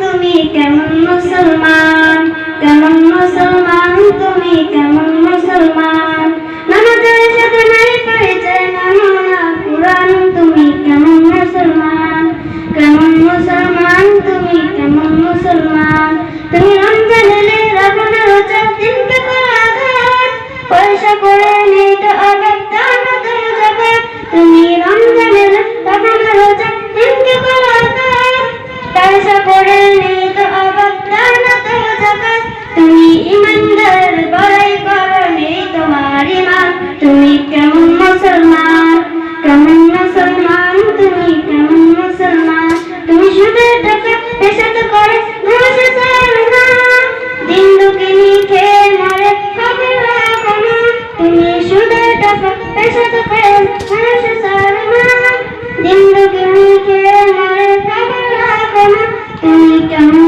তুমি কেমন মুসলমান? কেমন মুসলমান? তুমি কেমন মুসলমান? নামাজের সাথে নাই পরিচয় মানো না কুরআন। তুমি কেমন মুসলমান? কেমন মুসলমান? তুমি কেমন মুসলমান? তুমি রমজান এলে রাবণ রোজা দিনকে করো আঘাত পয়সা করে নেই তো অভাব পয়সা করে অভাব দাও না তুমি জগৎ তুমি ইমানদার বড়াই করো নেই তোমার ইমান তুমি কেমন মুসলমান কেমন মুসলমান, তুমি কেমন মুসলমান। তুমি শুধু টাকা পেশাতে করে ঘুষে চাল না। দিন দুকিনি খেয়ে মরে তুমি শুধু টাকা পেশাতে করে Gracias.